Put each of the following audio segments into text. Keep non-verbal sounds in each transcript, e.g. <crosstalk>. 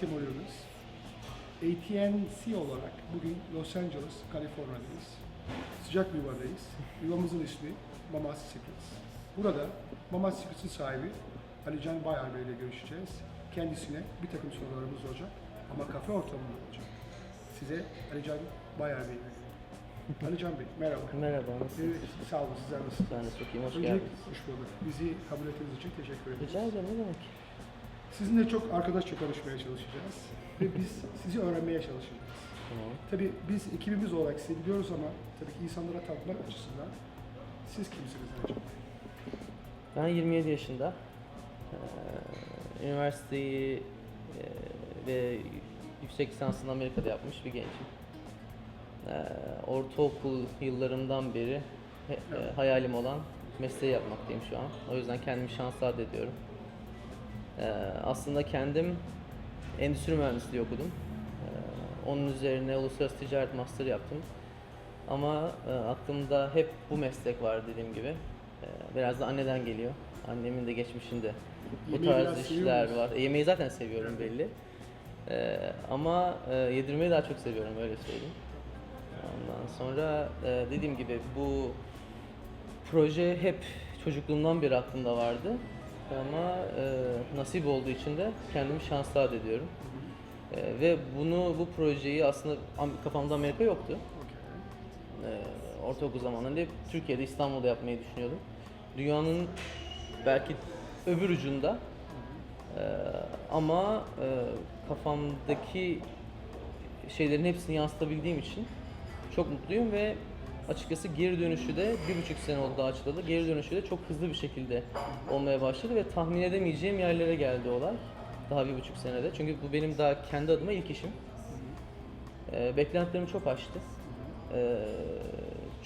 Timur Yunus. ATNC olarak bugün Los Angeles, Kaliforniya'dayız. Sıcak bir yuvadayız. Yuvamızın ismi Mamas Secrets. Burada Mamas Secrets'in sahibi Ali Can Bayar Bey ile görüşeceğiz. Kendisine bir takım sorularımız olacak ama kafe ortamında olacak. Size Ali Can Bayar Bey <laughs> Ali Can Bey merhaba. Merhaba, nasılsınız? Evet, sağ olun sizler nasılsınız? Ben de çok iyiyim, hoş Öncelikle geldiniz. hoş bulduk. Bizi kabul ettiğiniz için teşekkür ederiz. Rica ederim, ne demek? Sizinle çok arkadaşça konuşmaya çalışacağız ve biz sizi öğrenmeye çalışacağız. Tamam. Tabii biz ekibimiz olarak sizi biliyoruz ama tabii ki insanlara tanıtmak açısından siz kimsiniz acaba? Ben 27 yaşında. Ee, üniversiteyi e, ve yüksek lisansını Amerika'da yapmış bir gencim. Ee, ortaokul yıllarımdan beri he- e, hayalim olan mesleği yapmaktayım şu an. O yüzden kendimi şanslı addediyorum. Ee, aslında kendim endüstri mühendisliği okudum. Ee, onun üzerine uluslararası ticaret master yaptım. Ama e, aklımda hep bu meslek var dediğim gibi. Ee, biraz da anneden geliyor. Annemin de geçmişinde bu Yemeği tarz işler var. E, yemeği zaten seviyorum belli. Ee, ama e, yedirmeyi daha çok seviyorum öyle söyleyeyim. Ondan sonra e, dediğim gibi bu proje hep çocukluğumdan beri aklımda vardı. Ama e, nasip olduğu için de kendimi şanslı addediyorum. E, ve bunu bu projeyi aslında am- kafamda Amerika yoktu. E, ortaokul zamanlarında hep Türkiye'de İstanbul'da yapmayı düşünüyordum. Dünyanın belki öbür ucunda e, ama e, kafamdaki şeylerin hepsini yansıtabildiğim için çok mutluyum ve açıkçası geri dönüşü de bir buçuk sene oldu açılalı. Geri dönüşü de çok hızlı bir şekilde olmaya başladı ve tahmin edemeyeceğim yerlere geldi olay. Daha bir buçuk senede. Çünkü bu benim daha kendi adıma ilk işim. Ee, beklentilerimi çok aştı. Ee,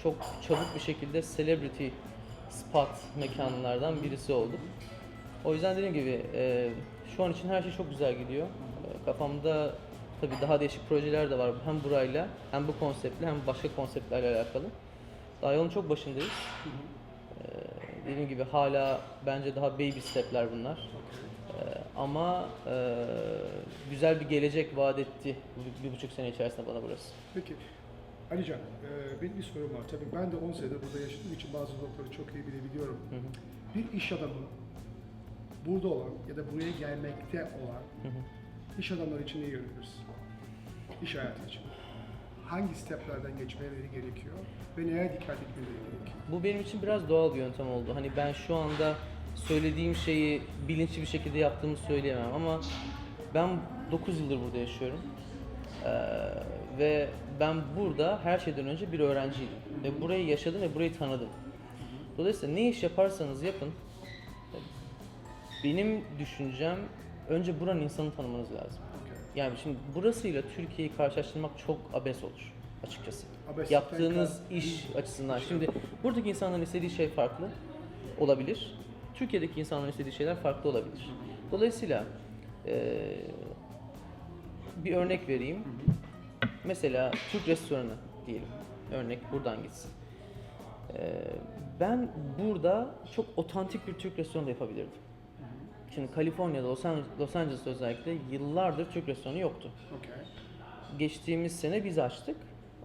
çok çabuk bir şekilde celebrity spot mekanlardan birisi olduk. O yüzden dediğim gibi e, şu an için her şey çok güzel gidiyor. E, kafamda tabii daha değişik projeler de var. Hem burayla hem bu konseptle hem başka konseptlerle alakalı. Daha yolun çok başındayız. E, dediğim gibi hala bence daha baby stepler bunlar. E, ama e, güzel bir gelecek vaat etti bir, bir buçuk sene içerisinde bana burası. Peki Ali Can, e, benim bir sorum var. Tabii ben de 10 senedir burada yaşadığım için bazı noktaları çok iyi bilebiliyorum. Hı hı. Bir iş adamı burada olan ya da buraya gelmekte olan Hı hı. iş adamları için ne öneririz? İş hayatı için. Hangi steplerden geçmeleri gerekiyor ve neye dikkat etmeleri gerekiyor? Bu benim için biraz doğal bir yöntem oldu. Hani ben şu anda söylediğim şeyi bilinçli bir şekilde yaptığımı söyleyemem ama ben 9 yıldır burada yaşıyorum. Ee, ve ben burada her şeyden önce bir öğrenciydim. Ve burayı yaşadım ve burayı tanıdım. Dolayısıyla ne iş yaparsanız yapın, benim düşüncem önce buranın insanı tanımanız lazım. Yani şimdi burasıyla Türkiye'yi karşılaştırmak çok abes olur açıkçası. Abeslikten Yaptığınız iş açısından. Şimdi buradaki insanların istediği şey farklı olabilir. Türkiye'deki insanların istediği şeyler farklı olabilir. Dolayısıyla eee, bir örnek vereyim. Mesela Türk restoranı diyelim. Örnek buradan gitsin. Eee, ben burada çok otantik bir Türk restoranı da yapabilirdim. Şimdi Kaliforniya'da, Los Angeles, Los Angeles'ta özellikle yıllardır Türk restoranı yoktu. Okay. Geçtiğimiz sene biz açtık.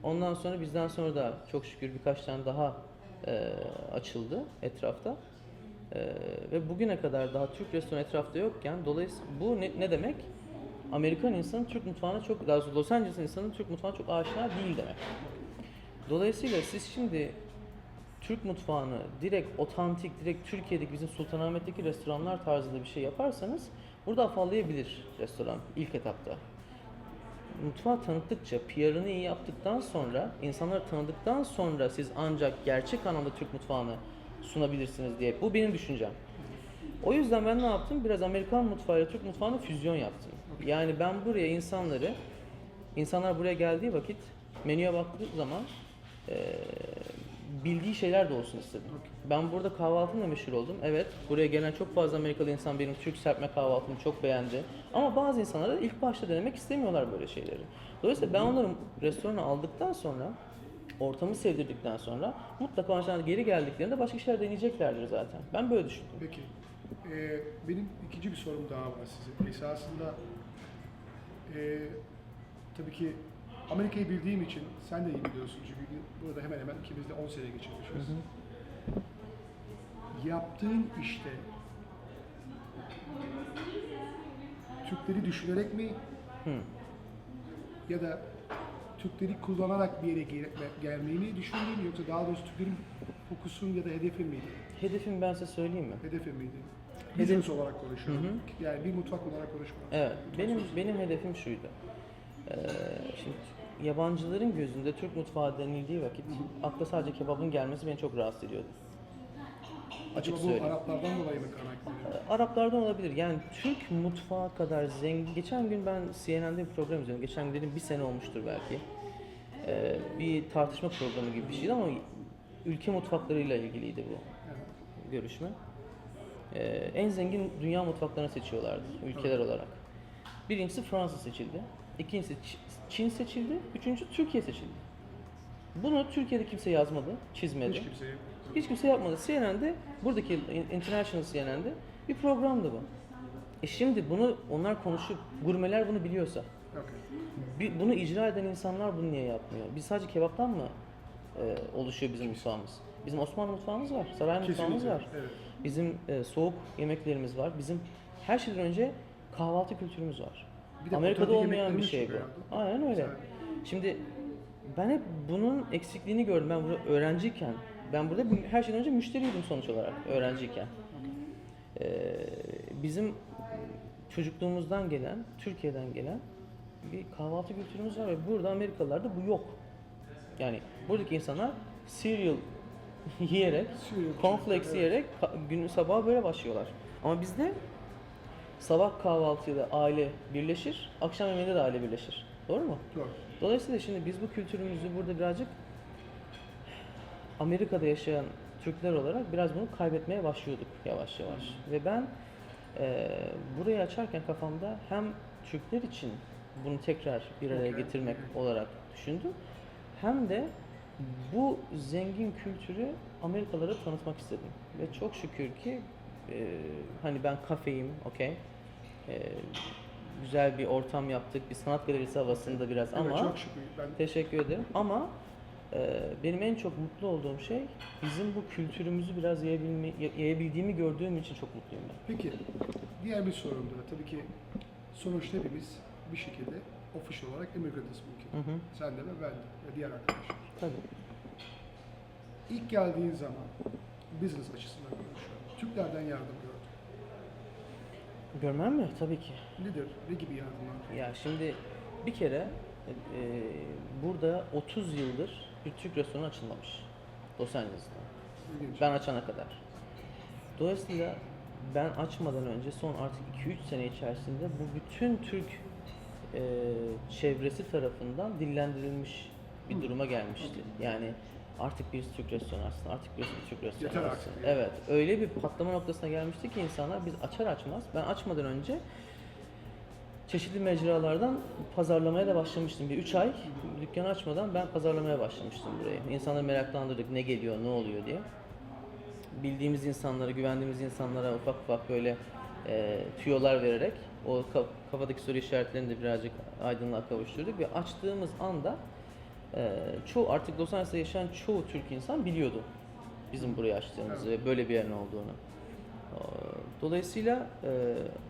Ondan sonra bizden sonra da çok şükür birkaç tane daha e, açıldı etrafta. E, ve bugüne kadar daha Türk restoranı etrafta yokken dolayısıyla bu ne, ne demek? Amerikan insanı Türk mutfağına çok, daha doğrusu Los Angeles insanı Türk mutfağına çok aşina değil demek. Dolayısıyla siz şimdi Türk mutfağını direkt otantik, direkt Türkiye'deki bizim Sultanahmet'teki restoranlar tarzında bir şey yaparsanız burada afallayabilir restoran ilk etapta. Mutfağı tanıttıkça, PR'ını iyi yaptıktan sonra, insanları tanıdıktan sonra siz ancak gerçek anlamda Türk mutfağını sunabilirsiniz diye. Bu benim düşüncem. O yüzden ben ne yaptım? Biraz Amerikan mutfağıyla Türk mutfağını füzyon yaptım. Yani ben buraya insanları, insanlar buraya geldiği vakit menüye baktığı zaman eee, bildiği şeyler de olsun istedim. Ben burada kahvaltımla meşhur oldum. Evet, buraya gelen çok fazla Amerikalı insan benim Türk serpme kahvaltımı çok beğendi. Ama bazı insanlar da ilk başta denemek istemiyorlar böyle şeyleri. Dolayısıyla ben onları restorana aldıktan sonra, ortamı sevdirdikten sonra mutlaka onlar geri geldiklerinde başka şeyler deneyeceklerdir zaten. Ben böyle düşündüm. Peki, e, benim ikinci bir sorum daha var size. Esasında Ee, tabii ki Amerika'yı bildiğim için sen de iyi biliyorsun çünkü burada hemen hemen ikimiz de 10 sene geçirmişiz. Yaptığın işte Türkleri düşünerek mi Hı. ya da Türkleri kullanarak bir yere gel- gelmeyi mi düşündün yoksa daha doğrusu Türklerin fokusun ya da hedefin miydi? Hedefim ben size söyleyeyim mi? Hedefin miydi? Hedef- Business olarak konuşuyorum. Yani bir mutfak olarak konuşmuyorum. Evet, Mutfak benim sonuçta. benim hedefim şuydu. Ee, şimdi yabancıların gözünde Türk mutfağı denildiği vakit akla sadece kebabın gelmesi beni çok rahatsız ediyordu. Açık Acaba bu söyleyeyim. Araplardan dolayı mı kaynaklanıyor? Ee, Araplardan olabilir. Yani Türk mutfağı kadar zengin. Geçen gün ben CNN'de bir program izliyorum. Geçen gün dedim bir sene olmuştur belki. Ee, bir tartışma programı gibi bir şeydi ama ülke mutfaklarıyla ilgiliydi bu Evet. görüşme. Ee, en zengin dünya mutfaklarını seçiyorlardı ülkeler olarak. Birincisi Fransa seçildi. İkincisi Çin seçildi. Üçüncüsü Türkiye seçildi. Bunu Türkiye'de kimse yazmadı, çizmedi. Hiç kimseye. Hiç kimse yapmadı. CNN'de, buradaki International CNN'de bir programdı bu. E şimdi bunu onlar konuşup, gurmeler bunu biliyorsa, Okay. bir- bunu icra eden insanlar bunu niye yapmıyor? Biz sadece kebaptan mı e, oluşuyor bizim mutfağımız? Bizim Osmanlı mutfağımız var, saray mutfağımız Kesinlikle. var. Evet. Bizim e, soğuk yemeklerimiz var. Bizim her şeyden önce kahvaltı kültürümüz var. Bir de Amerika'da olmayan bir şey bu. Aynen öyle. Güzel. Şimdi ben hep bunun eksikliğini gördüm. Ben burada öğrenciyken, ben burada her şeyden önce müşteriydim sonuç olarak öğrenciyken. Ee, bizim çocukluğumuzdan gelen, Türkiye'den gelen bir kahvaltı kültürümüz var ve burada Amerikalılarda bu yok. Yani buradaki insanlar cereal <laughs> yiyerek, Cereal, cornflakes evet. yiyerek ka- günün sabahı böyle başlıyorlar. Ama bizde sabah kahvaltıda aile birleşir, akşam yemeğinde de aile birleşir. Doğru mu? Doğru. Dolayısıyla şimdi biz bu kültürümüzü burada birazcık Amerika'da yaşayan Türkler olarak biraz bunu kaybetmeye başlıyorduk yavaş yavaş. Ve ben eee burayı açarken kafamda hem Türkler için bunu tekrar bir araya Okey. getirmek olarak düşündüm. Hem de bu zengin kültürü Amerikalılara tanıtmak istedim. Ve çok şükür ki eee, hani ben kafeyim, okey. Eee, güzel bir ortam yaptık. Bir sanat galerisi havasında biraz Evet, ama çok şükür. Ben Teşekkür ederim ama e, benim en çok mutlu olduğum şey bizim bu kültürümüzü biraz yayabilme, ya- yayabildiğimi gördüğüm için çok mutluyum ben. Peki, diğer bir sorum da tabii ki sonuçta hepimiz bir şekilde official olarak immigrantız bu ülkede. Hı hı. Sen de ve ben de ve diğer arkadaşlar. Tabii. İlk geldiğin zaman business açısından konuşuyorum. Türklerden yardım gördün. Görmem mi? Tabii ki. Nedir? Ne gibi yardımlar? Ya şimdi bir kere e, burada 30 yıldır bir Türk restoranı açılmamış. Los Angeles'ta. İlginç. Ben açana kadar. Dolayısıyla ben açmadan önce son artık 2-3 sene içerisinde bu bütün Türk e, çevresi tarafından dillendirilmiş bir duruma gelmişti. Yani artık Türk restoranı açsın, artık Türk restoranı Yeter artık yani. Evet, öyle bir patlama noktasına gelmişti ki insanlar biz açar açmaz, ben açmadan önce çeşitli mecralardan pazarlamaya da başlamıştım. Bir üç ay dükkanı açmadan ben pazarlamaya başlamıştım burayı. İnsanları meraklandırdık ne geliyor, ne oluyor diye. Bildiğimiz insanlara, güvendiğimiz insanlara ufak ufak böyle e, tüyolar vererek o ka- kafadaki soru işaretlerini de birazcık aydınlığa kavuşturduk ve açtığımız anda e, çoğu artık Los Angeles'ta yaşayan çoğu Türk insan biliyordu bizim burayı açtığımızı ve böyle bir yerin olduğunu. Ee, Dolayısıyla e,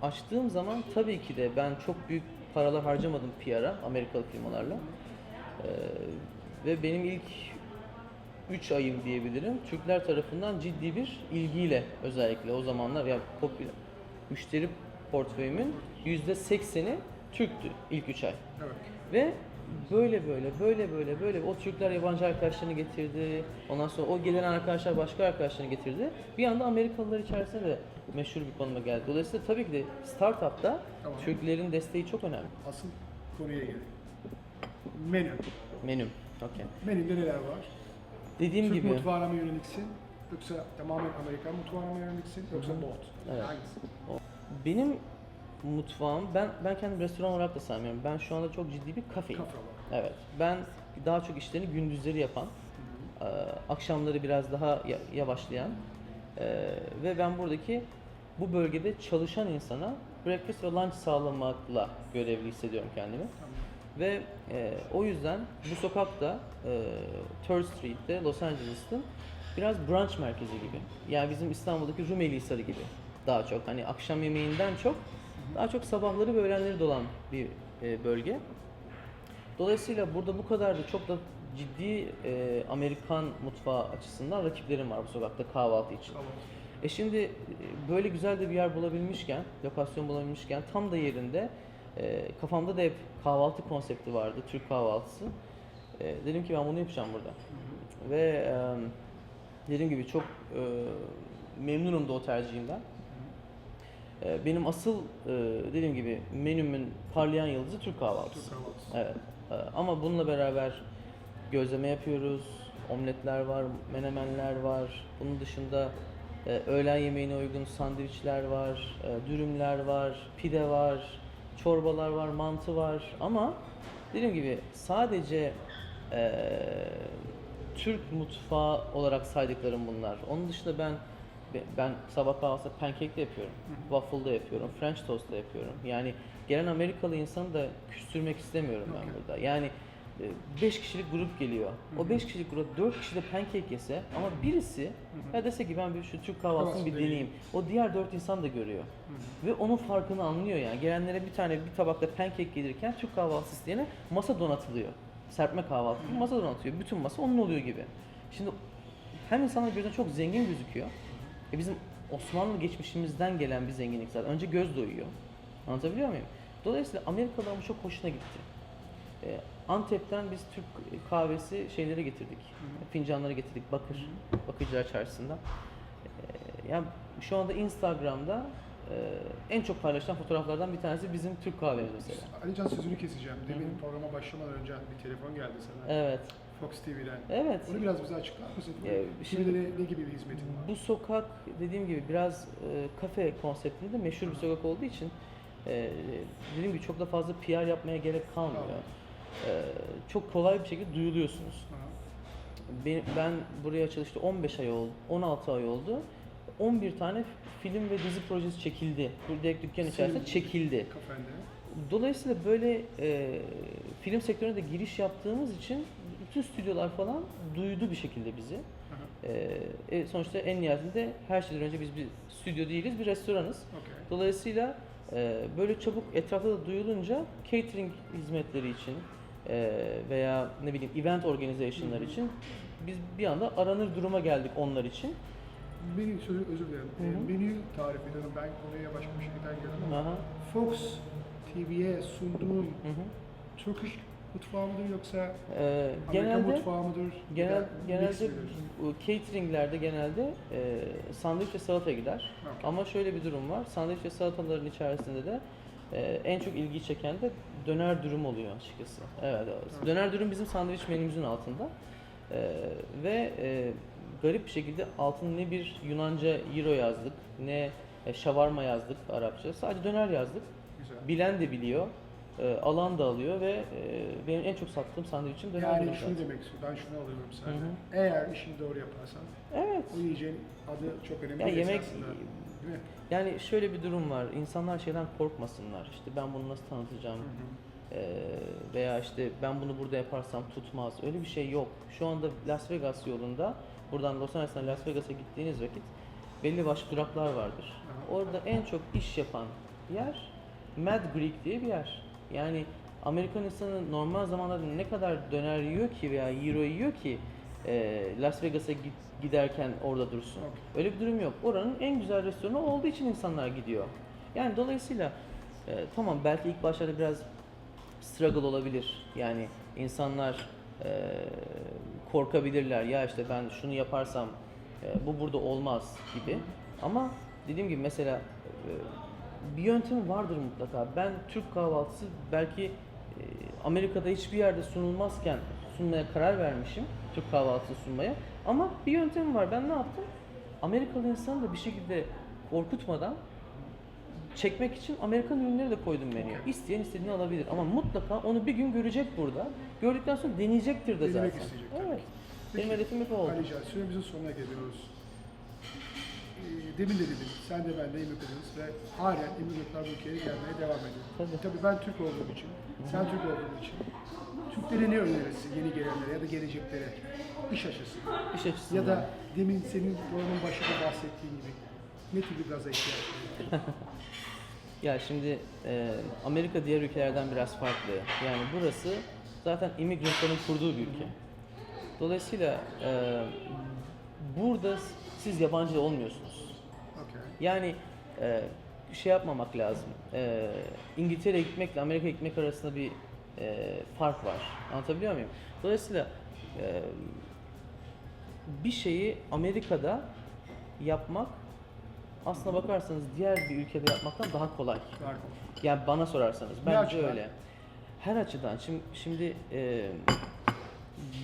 açtığım zaman tabii ki de ben çok büyük paralar harcamadım PR'a Amerikalı firmalarla. Ee, ve benim ilk 3 ayım diyebilirim Türkler tarafından ciddi bir ilgiyle özellikle o zamanlar ya popüler müşteri portföyümün %80'i Türktü ilk 3 ay. Evet. Ve böyle böyle böyle böyle böyle o Türkler yabancı arkadaşlarını getirdi. Ondan sonra o gelen arkadaşlar başka arkadaşlarını getirdi. Bir anda Amerikalılar içerisinde de meşhur bir konuma geldi. Dolayısıyla tabii ki de startupta Tamam. Türklerin desteği çok önemli. Asıl konuya gelelim. Menü. Menüm. Okey. Menüde neler var? Dediğim Türk gibi mutfağına mı yöneliksin? Yoksa tamamen Amerikan mutfağına mı yöneliksin? Yoksa both? Evet. Hangisi? benim mutfağım ben ben kendim restoran olarak da saymıyorum. Ben şu anda çok ciddi bir kafeyim. Kafe olarak. Evet. Ben daha çok işlerini gündüzleri yapan, e, akşamları biraz daha ya- yavaşlayan e, ve ben buradaki bu bölgede çalışan insana breakfast ve lunch sağlamakla görevli hissediyorum kendimi. Ve e, o yüzden bu sokakta e, Third Street'te Los Angeles'ın biraz brunch merkezi gibi. Yani bizim İstanbul'daki Rumeli Hisarı gibi daha çok. Hani akşam yemeğinden çok daha çok sabahları ve öğlenleri dolan bir e, bölge. Dolayısıyla burada bu kadar da çok da ciddi e, Amerikan mutfağı açısından rakiplerim var bu sokakta kahvaltı için. Tamam. E şimdi e, böyle güzel de bir yer bulabilmişken, lokasyon bulabilmişken tam da yerinde e, kafamda da hep kahvaltı konsepti vardı, Türk kahvaltısı. E, dedim ki ben bunu yapacağım burada. Ve e, dediğim gibi çok e, memnunum da o tercihimden. E, benim asıl e, dediğim gibi menümün parlayan yıldızı Türk kahvaltısı. Türk kahvaltısı. Evet. Ee, Ama bununla beraber gözleme yapıyoruz, omletler var, menemenler var. Bunun dışında e, öğlen yemeğine uygun sandviçler var, e, dürümler var, pide var, çorbalar var, mantı var. Ama dediğim gibi sadece e, Türk mutfağı olarak saydıklarım bunlar. Onun dışında ben ben sabah kahvaltıda pancake de yapıyorum, waffle da yapıyorum, french toast da yapıyorum. Yani gelen Amerikalı insanı da küstürmek istemiyorum ben burada. Yani 5 kişilik grup geliyor. O 5 kişilik grup 4 kişi de pancake yese ama birisi ya dese ki ben bir şu Türk kahvaltısını Kahvaltı bir deneyeyim. O diğer 4 insan da görüyor. Ve onun farkını anlıyor yani. Gelenlere bir tane bir tabakta pancake gelirken Türk kahvaltısı isteyene masa donatılıyor. Serpme kahvaltı masa donatıyor. Bütün masa onun oluyor gibi. Şimdi hem insanlar gözüne çok zengin gözüküyor. E bizim Osmanlı geçmişimizden gelen bir zenginlik zaten. Önce göz doyuyor. Anlatabiliyor muyum? Dolayısıyla Amerikalıların bu çok hoşuna gitti. E, Antep'ten biz Türk kahvesi şeyleri getirdik. Fincanları getirdik Bakır, Bakırcılar Çarşısı'ndan. E, yani şu anda Instagram'da e, en çok paylaşılan fotoğraflardan bir tanesi bizim Türk kahvemiz mesela. Alican sözünü keseceğim. Demin Hı hı. programa başlamadan önce bir telefon geldi sana. Evet. Fox TV'den. Evet. Onu biraz bize açıklar mısın? Ee, Şimdi ne, ne gibi bir hizmetin var? Bu sokak dediğim gibi biraz e, kafe konseptinde meşhur bir sokak olduğu için e, dediğim gibi çok da fazla PR yapmaya gerek kalmıyor. E, çok kolay bir şekilde duyuluyorsunuz. Aha. Ben, ben buraya çalıştı 15 ay oldu, 16 ay oldu. 11 tane film ve dizi projesi çekildi. Bu direkt dükkan içerisinde çekildi. Kafende. Dolayısıyla böyle e, film sektörüne de giriş yaptığımız için bütün stüdyolar falan duydu bir şekilde bizi. Aha. E, e, sonuçta en nihayetinde her şeyden önce biz bir stüdyo değiliz, bir restoranız. Okey. Dolayısıyla e, böyle çabuk etrafta da duyulunca catering hizmetleri için e, veya ne bileyim event organization'lar için biz bir anda aranır duruma geldik onlar için. Menü, sözü özür dilerim. Hı hı. Ee, menü tarif ediyorum. Ben konuya başka bir şeyden girdim ama Aha. Fox TV'ye sunduğun Hı hı. Turkish mutfağı mıdır yoksa E, Amerika genelde mutfağı mıdır? genel genelde cateringlerde genelde e, sandviç ve salata gider. Okey. Ama şöyle bir durum var. Sandviç ve salataların içerisinde de e, en çok ilgi çeken de döner dürüm oluyor açıkçası. Evet. evet. Döner dürüm bizim sandviç menümüzün altında. E, ve e, garip bir şekilde altına ne bir Yunanca euro yazdık, ne e, şavarma yazdık Arapça. Sadece döner yazdık. Güzel. Bilen de biliyor. E, alan da alıyor ve e, benim en çok sattığım sandviçim döner Yani dürüm şunu zaten. demek istiyorum. Ben şunu alıyorum Hı senden. hı. Eğer işini doğru yaparsan Evet. o yiyeceğin adı çok önemli Ya değil yemek esasında. Değil mi? yani şöyle bir durum var. İnsanlar şeyden korkmasınlar. İşte ben bunu nasıl tanıtacağım? Hı hı. Ee, veya işte ben bunu burada yaparsam tutmaz. Öyle bir şey yok. Şu anda Las Vegas yolunda buradan Los Angeles'tan Las Vegas'a gittiğiniz vakit belli başlı duraklar vardır. Orada en çok iş yapan yer Mad Greek diye bir yer. Yani Amerikan insanı normal zamanlarda ne kadar döner yiyor ki veya euro yiyor ki e, Las Vegas'a git- giderken orada dursun. Öyle bir durum yok. Oranın en güzel restoranı olduğu için insanlar gidiyor. Yani dolayısıyla e, tamam belki ilk başlarda biraz struggle olabilir. Yani insanlar e, korkabilirler. Ya işte ben şunu yaparsam e, bu burada olmaz gibi. Ama dediğim gibi mesela e, bir yöntem vardır mutlaka. Ben Türk kahvaltısı belki e, Amerika'da hiçbir yerde sunulmazken sunmaya karar vermişim. Türk kahvaltısı sunmaya. Ama bir yöntem var. Ben ne yaptım? Amerikalı insanı da bir şekilde korkutmadan çekmek için Amerikan ürünleri de koydum menüye. İsteyen istediğini alabilir ama mutlaka onu bir gün görecek burada. Gördükten sonra deneyecektir de Denemek zaten. isteyecek Evet. Benim hedefim hep o oldu. Alican süremizin sonuna geliyoruz. Demin de dedim, sen de ben de immigrantız ve halen immigrantlar bu ülkeye gelmeye devam ediyor. Tabii. Tabii ben Türk olduğum için, sen Türk olduğun için Türklere ne önerirsin yeni gelenlere ya da geleceklere iş açısı? İş açısından. Ya da demin senin programın başında bahsettiğin gibi ne tür bir gaza ihtiyaç var? <laughs> Ya şimdi e, Amerika diğer ülkelerden biraz farklı. Yani burası zaten immigrantların kurduğu bir ülke. Dolayısıyla e, burada siz yabancı olmuyorsunuz. Yani e, şey yapmamak lazım. E, İngiltere'ye gitmekle Amerika'ya gitmek arasında bir e, fark var. Anlatabiliyor muyum? Dolayısıyla e, bir şeyi Amerika'da yapmak aslına bakarsanız diğer bir ülkede yapmaktan daha kolay. Yani bana sorarsanız bence açıdan? öyle. Her açıdan. Şimdi, şimdi e,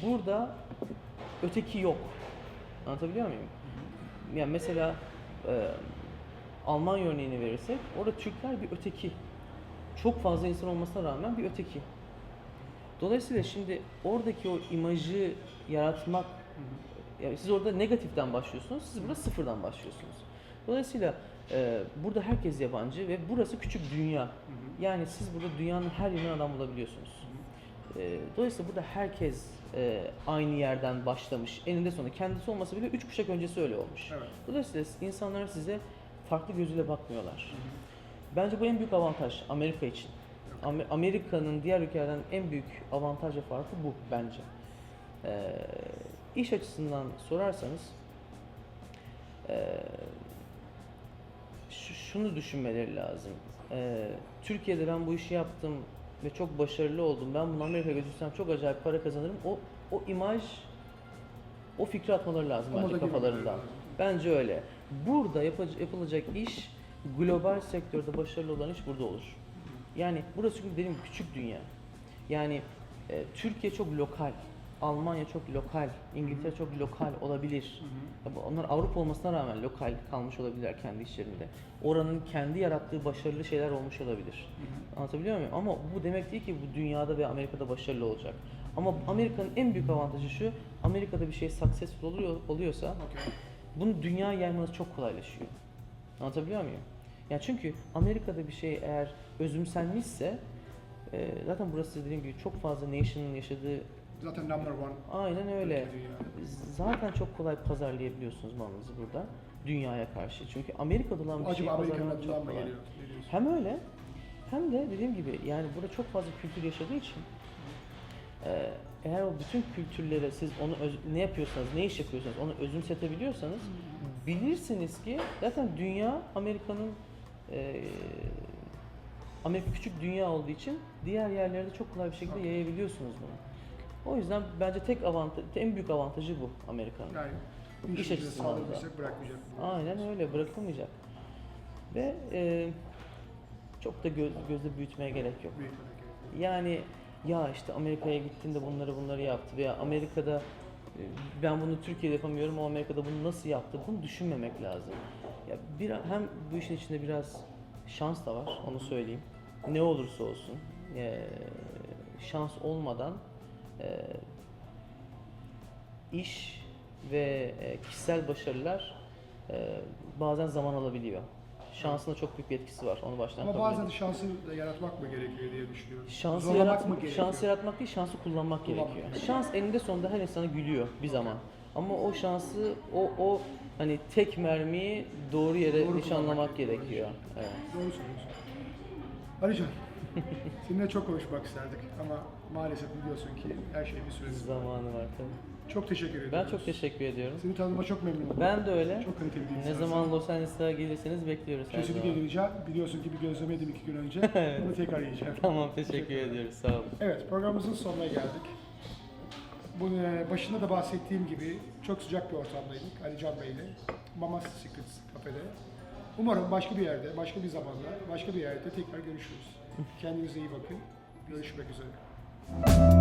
burada öteki yok. Anlatabiliyor muyum? Yani mesela e, Almanya örneğini verirsek orada Türkler bir öteki. Çok fazla insan olmasına rağmen bir öteki. Dolayısıyla şimdi oradaki o imajı yaratmak yani siz orada negatiften başlıyorsunuz, siz burada sıfırdan başlıyorsunuz. Dolayısıyla e, burada herkes yabancı ve burası küçük dünya. Yani siz burada dünyanın her yerinden adam bulabiliyorsunuz. E, dolayısıyla burada herkes e, aynı yerden başlamış. Eninde sonunda kendisi olmasa bile üç kuşak öncesi öyle olmuş. Evet. Dolayısıyla insanlar size farklı gözüyle bakmıyorlar. Bence bu en büyük avantaj Amerika için. Amer- Amerika'nın diğer ülkelerden en büyük avantaj ve farkı bu bence. Ee, iş açısından sorarsanız şu- şunu düşünmeleri lazım. Ee, Türkiye'de ben bu işi yaptım ve çok başarılı oldum. Ben bunu Amerika'ya götürsem çok acayip para kazanırım. O o imaj o fikri atmaları lazım Ama bence kafalarından. Bence öyle. Burada yapı- yapılacak iş global sektörde başarılı olan iş burada olur. Yani burası çünkü dediğim küçük dünya. Yani e, Türkiye çok lokal, Almanya çok lokal, İngiltere çok lokal olabilir. Bu- Onlar Avrupa olmasına rağmen lokal kalmış olabilirler kendi işlerinde. Oranın kendi yarattığı başarılı şeyler olmuş olabilir. Anlatabiliyor muyum? Ama bu demek değil ki bu dünyada ve Amerika'da başarılı olacak. Ama Amerika'nın en büyük avantajı şu, Amerika'da bir şey successful oluyor, oluyorsa Okey. Bunu dünya yaymanız çok kolaylaşıyor. Anlatabiliyor muyum? Yani çünkü Amerika'da bir şey eğer özümsenmişse e, zaten burası dediğim gibi çok fazla nation'ın yaşadığı Zaten number one. aynen öyle. Zaten çok kolay pazarlayabiliyorsunuz malınızı burada dünyaya karşı. Çünkü Amerika'da olan bir şey Acaba pazarlamak çok kolay. geliyor? Hem öyle hem de dediğim gibi yani burada çok fazla kültür yaşadığı için e, eğer o bütün kültürlere siz onu öz- ne yapıyorsanız, ne iş yapıyorsanız onu özümsetebiliyorsanız bilirsiniz ki zaten dünya Amerika'nın e, Amerika küçük dünya olduğu için diğer yerlerde çok kolay bir şekilde yayabiliyorsunuz bunu. O yüzden bence tek avantaj, en büyük avantajı bu Amerika'nın. Yani İş açısından da. bırakmayacak. Aynen öyle bırakılmayacak. Ve e, çok da göz, gözde büyütmeye gerek yok. Yani ya işte Amerika'ya gittin de bunları bunları yaptı veya Amerika'da e, ben bunu Türkiye'de yapamıyorum ama Amerika'da bunu nasıl yaptı bunu düşünmemek lazım. Ya bir hem bu işin içinde biraz şans da var onu söyleyeyim. Ne olursa olsun e, şans olmadan e, iş ve kişisel başarılar bazen zaman alabiliyor. Şansın da çok büyük bir etkisi var. Onu baştan Ama kabul bazen de şansı da yaratmak mı gerekiyor diye düşünüyorum. Şansı, Zorlamak yarat- mı gerekiyor? şansı yaratmak değil, şansı kullanmak, Kullanmak gerekiyor. gerekiyor. Şans eninde sonunda her insana gülüyor bir zaman. Ama o şansı, o o hani tek mermiyi doğru yere Doğru nişanlamak kullanmak gerekiyor. gerekiyor. Evet. Doğru söylüyorsun. Alican, <laughs> seninle çok konuşmak isterdik ama maalesef biliyorsun ki her şey bir süresi. Zamanı var tabii. Çok teşekkür ederim. Ben çok teşekkür ediyorum. Seni tanıdığıma çok memnun oldum. Ben de öyle. Çok kaliteli bir Ne insansın. zaman Los Angeles'a gelirseniz bekliyoruz her Kesinlikle zaman. geleceğim. Biliyorsun ki bir gözleme yedim iki gün önce. <laughs> Bunu tekrar yiyeceğim. Tamam teşekkür ediyoruz. Sağ olun. Evet, programımızın sonuna geldik. Bunun e, başında da bahsettiğim gibi çok sıcak bir ortamdaydık Ali Can Bey ile. Mama Secrets kafede. Umarım başka bir yerde, başka bir zamanda, başka bir yerde tekrar görüşürüz. <laughs> Kendinize iyi bakın. Görüşmek üzere. Thank you